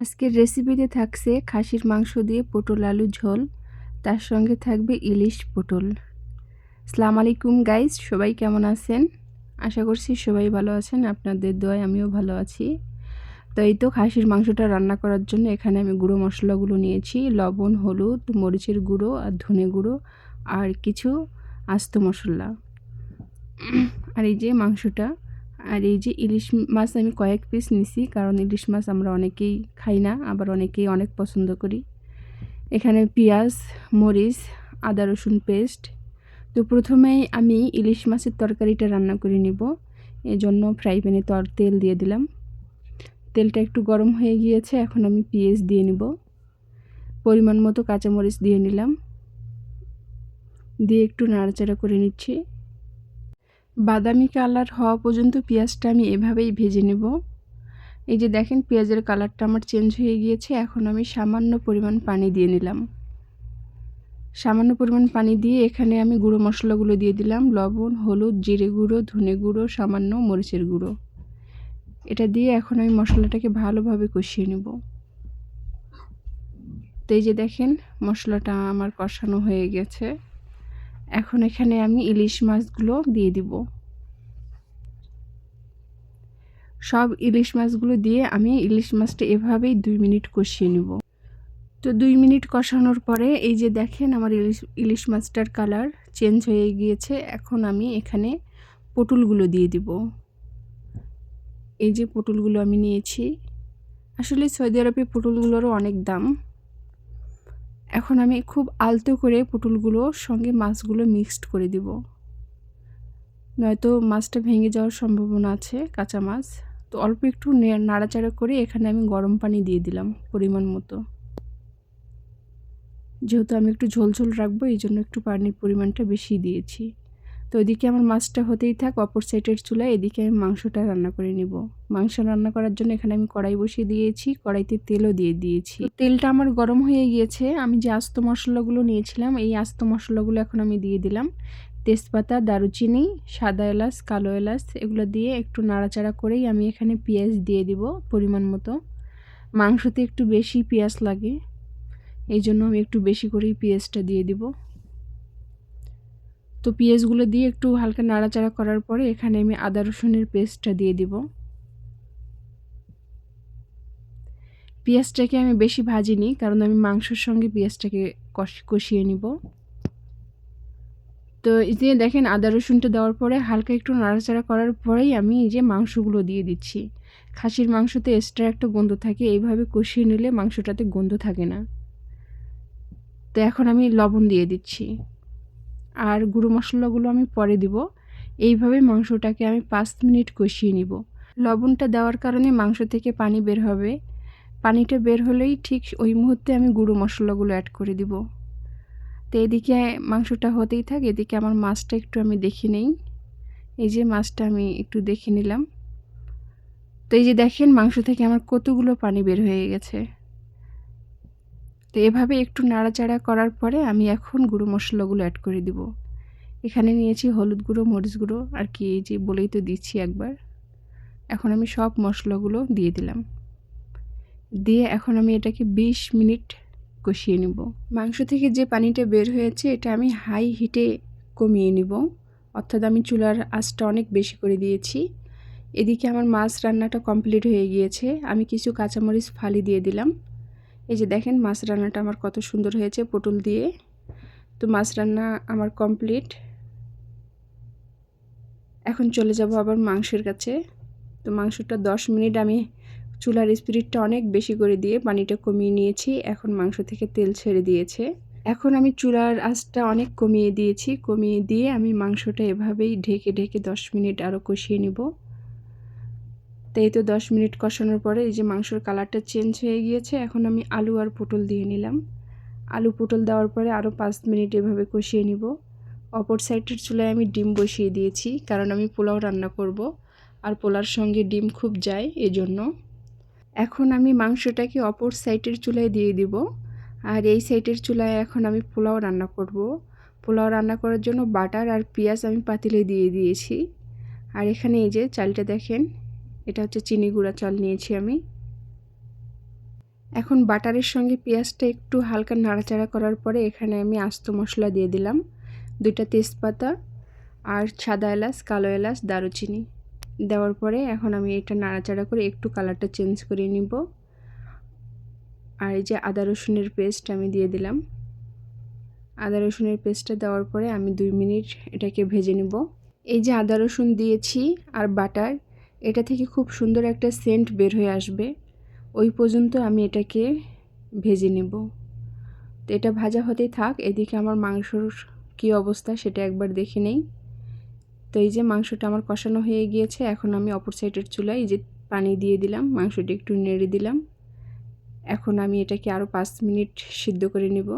আজকের রেসিপিতে থাকছে খাসির মাংস দিয়ে পটল আলু ঝোল, তার সঙ্গে থাকবে ইলিশ পটল। সালাম আলাইকুম গাইজ সবাই কেমন আছেন? আশা করছি সবাই ভালো আছেন, আপনাদের দোয়ায় আমিও ভালো আছি। তো এই তো খাসির মাংসটা রান্না করার জন্য এখানে আমি গুঁড়ো মশলাগুলো নিয়েছি, লবণ, হলুদ, মরিচের গুঁড়ো আর ধনে গুঁড়ো আর কিছু আস্ত মশলা। আর এই যে মাংসটা আর এই যে ইলিশ মাছ আমি কয়েক পিস নিছি, কারণ ইলিশ মাছ আমরা অনেকেই খাই না, আবার অনেকেই অনেক পছন্দ করি। এখানে পেঁয়াজ, মরিচ, আদা রসুন পেস্ট তো প্রথমেই আমি ইলিশ মাছের তরকারিটা রান্না করে নিব। এই জন্য ফ্রাই প্যানে তর তেল দিয়ে দিলাম। তেলটা একটু গরম হয়ে গিয়েছে, এখন আমি পেঁয়াজ দিয়ে নিব। পরিমাণ মতো কাঁচামরিচ দিয়ে নিলাম। দিয়ে একটু নাড়াচাড়া করে নিচ্ছি। বাদামি কালার হওয়া পর্যন্ত পেঁয়াজটা আমি এভাবেই ভেজে নেব। এই যে দেখেন, পেঁয়াজের কালারটা আমার চেঞ্জ হয়ে গিয়েছে। এখন আমি সামান্য পরিমাণ পানি দিয়ে নিলাম। সামান্য পরিমাণ পানি দিয়ে এখানে আমি গুঁড়ো মশলাগুলো দিয়ে দিলাম। লবণ, হলুদ, জিরে গুঁড়ো, ধনে গুঁড়ো, সামান্য মরিচের গুঁড়ো। এটা দিয়ে এখন আমি মশলাটাকে ভালোভাবে কষিয়ে নেব। তো এই যে দেখেন, মশলাটা আমার কষানো হয়ে গেছে। এখন এখানে আমি ইলিশ মাছগুলো দিয়ে দিব। সব ইলিশ মাছগুলো দিয়ে আমি ইলিশ মাছটা এভাবেই দুই মিনিট কষিয়ে নেব। তো দুই মিনিট কষানোর পরে এই যে দেখেন আমার ইলিশ ইলিশ মাছটার কালার চেঞ্জ হয়ে গিয়েছে। এখন আমি এখানে পটলগুলো দিয়ে দিব। এই যে পটলগুলো আমি নিয়েছি। আসলে সৌদি আরবে পটলগুলোরও অনেক দাম। এখন আমি খুব আলতো করে পুটুলগুলোর সঙ্গে মাছগুলো মিক্সড করে দিব। নয়তো মাছটা ভেঙে যাওয়ার সম্ভাবনা আছে, কাঁচা মাছ। তো অল্প একটু নাড়াচাড়া করে এখানে আমি গরম পানি দিয়ে দিলাম পরিমাণ মতো। যেহেতু আমি একটু ঝোল ঝোল রাখব এই জন্য একটু পানির পরিমাণটা বেশি দিয়েছি। ওইদিকে আমার মাছটা হতেই থাক, অপর সাইডের চুলায় এদিকে আমি মাংসটা রান্না করে নিব। মাংস রান্না করার জন্য এখানে আমি কড়াই বসিয়ে দিয়েছি, কড়াইতে তেলও দিয়ে দিয়েছি। তেলটা আমার গরম হয়ে গিয়েছে, আমি যে আস্ত মশলাগুলো নিয়েছিলাম, এই আস্ত মশলাগুলো এখন আমি দিয়ে দিলাম। তেজপাতা, দারুচিনি, সাদা এলাচ, কালো এলাচ, এগুলো দিয়ে একটু নাড়াচাড়া করেই আমি এখানে পেঁয়াজ দিয়ে দিব পরিমাণ মতো। মাংসতে একটু বেশি পেঁয়াজ লাগে, এই জন্য আমি একটু বেশি করেই পেঁয়াজটা দিয়ে দিব। তো পেঁয়াজগুলো দিয়ে একটু হালকা নাড়াচাড়া করার পরে এখানে আমি আদা রসুনের পেস্টটা দিয়ে দিব। পেঁয়াজটাকে আমি বেশি ভাজিনি, কারণ আমি মাংসের সঙ্গে পেঁয়াজটাকে কষিয়ে নিব। তো এই দেখেন আদা রসুনটা দেওয়ার পরে হালকা একটু নাড়াচাড়া করার পরেই আমি এই যে মাংসগুলো দিয়ে দিচ্ছি। খাসির মাংসতে এক্সট্রা একটা গন্ধ থাকে, এইভাবে কষিয়ে নিলে মাংসটাতে গন্ধ থাকে না। তো এখন আমি লবণ দিয়ে দিচ্ছি। আর গুঁড়ো মশলাগুলো আমি পরে দিব। এইভাবে মাংসটাকে আমি পাঁচ মিনিট কষিয়ে নিব। লবণটা দেওয়ার কারণে মাংস থেকে পানি বের হবে। পানিটা বের হলেই ঠিক ওই মুহূর্তে আমি গুঁড়ো মশলাগুলো অ্যাড করে দিব। তো এদিকে মাংসটা হতেই থাক, এদিকে আমার মাছটা একটু আমি দেখে নেই। এই যে মাছটা আমি একটু দেখে নিলাম। তো এই যে দেখেন মাংস থেকে আমার কতগুলো পানি বের হয়ে গেছে। তো এভাবে একটু নাড়াচাড়া করার পরে আমি এখন গুঁড়ো মশলাগুলো অ্যাড করে দিব। এখানে নিয়েছি হলুদ গুঁড়ো, মরিচ গুঁড়ো আর কি এই যে বলেই তো দিচ্ছি একবার। এখন আমি সব মশলাগুলো দিয়ে দিলাম। দিয়ে এখন আমি এটাকে ২০ মিনিট কষিয়ে নেব। মাংস থেকে যে পানিটা বের হয়েছে এটা আমি হাই হিটে কমিয়ে নিব। অর্থাৎ আমি চুলার আঁচটা অনেক বেশি করে দিয়েছি। এদিকে আমার মাছ রান্নাটা কমপ্লিট হয়ে গিয়েছে। আমি কিছু কাঁচামরিচ ফালি দিয়ে দিলাম। এই যে দেখেন, মাছ রান্নাটা আমার কত সুন্দর হয়েছে পটল দিয়ে। তো মাছ রান্না আমার কমপ্লিট। এখন চলে যাব আবার মাংসের কাছে। তো মাংসটা দশ মিনিট আমি চুলার স্পিরিটটা অনেক বেশি করে দিয়ে পানিটা কমিয়ে নিয়েছি। এখন মাংস থেকে তেল ছেড়ে দিয়েছে। এখন আমি চুলার আঁচটা অনেক কমিয়ে দিয়েছি। কমিয়ে দিয়ে আমি মাংসটা এভাবেই ঢেকে ঢেকে দশ মিনিট আরও কষিয়ে নিব। তো এই তো দশ মিনিট কষানোর পরে এই যে মাংসর কালারটা চেঞ্জ হয়ে গিয়েছে, এখন আমি আলু আর পটল দিয়ে নিলাম। আলু পটল দেওয়ার পরে আরও পাঁচ মিনিট এভাবে কষিয়ে নিব। অপর সাইডের চুলায় আমি ডিম বসিয়ে দিয়েছি, কারণ আমি পোলাও রান্না করব আর পোলার সঙ্গে ডিম খুব যায় এজন্য। এখন আমি মাংসটাকে অপর সাইডের চুলায় দিয়ে দিব। আর এই সাইডের চুলায় এখন আমি পোলাও রান্না করব। পোলাও রান্না করার জন্য বাটার আর পেঁয়াজ আমি পাতিলে দিয়ে দিয়েছি। আর এখানে এই যে চালটা দেখেন এটা হচ্ছে চিনি গুঁড়া চাল নিয়েছি আমি। এখন বাটারের সঙ্গে পেঁয়াজটা একটু হালকা নাড়াচাড়া করার পরে এখানে আমি আস্ত মশলা দিয়ে দিলাম। দুইটা তেজপাতা আর সাদা এলাচ, কালো এলাচ, দারুচিনি দেওয়ার পরে এখন আমি এটা নাড়াচাড়া করে একটু কালারটা চেঞ্জ করে নিব। আর এই যে আদা রসুনের পেস্ট আমি দিয়ে দিলাম। আদা রসুনের পেস্টটা দেওয়ার পরে আমি দুই মিনিট এটাকে ভেজে নেব। এই যে আদা রসুন দিয়েছি আর বাটার এটা থেকে খুব সুন্দর একটা সেন্ট বের হয়ে আসবে। ওই পর্যন্ত আমি এটাকে ভেজে নেব। তো এটা ভাজা হতেই থাক, এদিকে আমার মাংসর কী অবস্থা সেটা একবার দেখে নেই। তো এই যে মাংসটা আমার কষানো হয়ে গিয়েছে, এখন আমি অপর সাইডের চুলায় এই যে পানি দিয়ে দিলাম, মাংসটা একটু নেড়ে দিলাম। এখন আমি এটাকে আরও পাঁচ মিনিট সিদ্ধ করে নেব।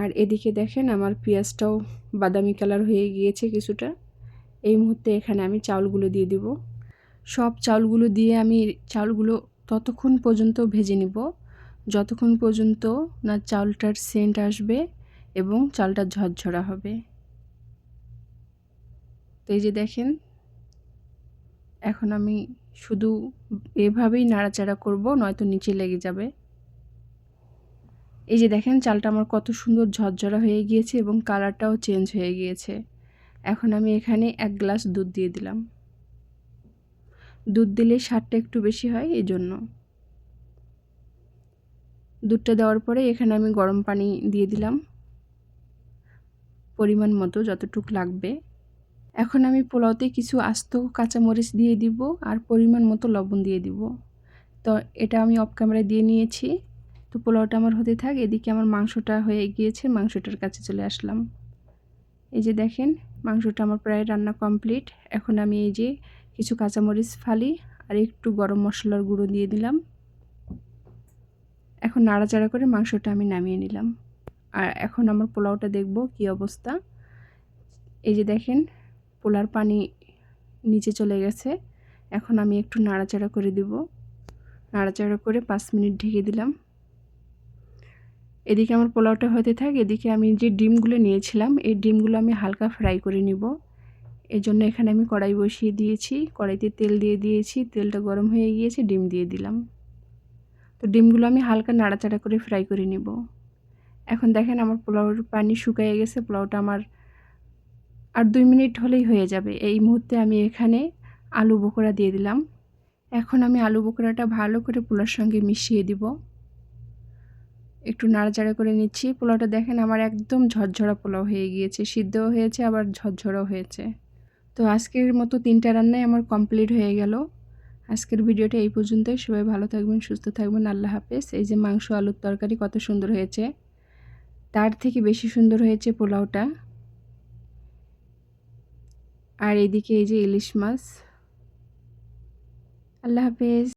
আর এদিকে দেখেন আমার পেঁয়াজটাও বাদামি কালার হয়ে গিয়েছে কিছুটা। এই মুহূর্তে এখানে আমি চাউলগুলো দিয়ে দিব। সব চাউলগুলো দিয়ে আমি চাউলগুলো ততক্ষণ পর্যন্ত ভেজে নিব। যতক্ষণ পর্যন্ত না চাউলটার সেন্ট আসবে এবং চালটা ঝরঝরা হবে। তো এই যে দেখেন, এখন আমি শুধু এভাবেই নাড়াচাড়া করব, নয়তো নিচে লেগে যাবে। এই যে দেখেন, চালটা আমার কত সুন্দর ঝরঝরা হয়ে গিয়েছে এবং কালারটাও চেঞ্জ হয়ে গিয়েছে। এখন আমি এখানে এক গ্লাস দুধ দিয়ে দিলাম। দুধ দিলে স্বাদটা একটু বেশি হয়, এই জন্য। দুধটা দেওয়ার পরে এখানে আমি গরম পানি দিয়ে দিলাম। পরিমাণ মতো যতটুক লাগবে। এখন আমি পোলাওতে কিছু আস্ত কাঁচামরিচ দিয়ে দিব আর পরিমাণ মতো লবণ দিয়ে দিব। তো এটা আমি অফ ক্যামেরায় দিয়ে নিয়েছি। তো পোলাওটা আমার হতে থাক, এদিকে আমার মাংসটা হয়ে গিয়েছে, মাংসটার কাছে চলে আসলাম। এই যে দেখেন মাংসটা আমার প্রায় রান্না কমপ্লিট। এখন আমি এই যে কিছু কাঁচামরিচ ফালি আর একটু গরম মশলার গুঁড়ো দিয়ে দিলাম। এখন নাড়াচাড়া করে মাংসটা আমি নামিয়ে নিলাম। আর এখন আমার পোলাওটা দেখব কি অবস্থা। এই যে দেখেন, পোলার পানি নিচে চলে গেছে। এখন আমি একটু নাড়াচাড়া করে দিব। নাড়াচাড়া করে পাঁচ মিনিট ঢেকে দিলাম। এদিকে আমার পোলাওটা হতে থাক, এদিকে আমি যে ডিমগুলো নিয়েছিলাম, এই ডিমগুলো আমি হালকা ফ্রাই করে নিব। এই জন্য এখানে আমি কড়াই বসিয়ে দিয়েছি, কড়াইতে তেল দিয়ে দিয়েছি, তেলটা গরম হয়ে গিয়েছে, ডিম দিয়ে দিলাম। তো ডিমগুলো আমি হালকা নাড়াচাড়া করে ফ্রাই করে নিব। এখন দেখেন আমার পোলাওর পানি শুকিয়ে গেছে, পোলাওটা আমার আর দুই মিনিট হলেই হয়ে যাবে। এই মুহূর্তে আমি এখানে আলু বোকরা দিয়ে দিলাম। এখন আমি আলু বোকরাটা ভালো করে পোলার সঙ্গে মিশিয়ে দিব। একটু নাড়াচাড়া করে নিচ্ছি। পোলাওটা দেখেন আমার একদম ঝরঝরা পোলাও হয়ে গিয়েছে, সিদ্ধও হয়েছে, আবার ঝরঝরাও হয়েছে। তো আজকের মতো তিনটা রান্নাই আমার কমপ্লিট হয়ে গেল। আজকের ভিডিওটা এই পর্যন্তই। সবাই ভালো থাকবেন, সুস্থ থাকবেন। আল্লাহ হাফেজ। এই যে মাংস আলুর তরকারি কত সুন্দর হয়েছে। তার থেকে বেশি সুন্দর হয়েছে পোলাওটা। আর এদিকে এই যে ইলিশ মাছ। আল্লাহ হাফেজ।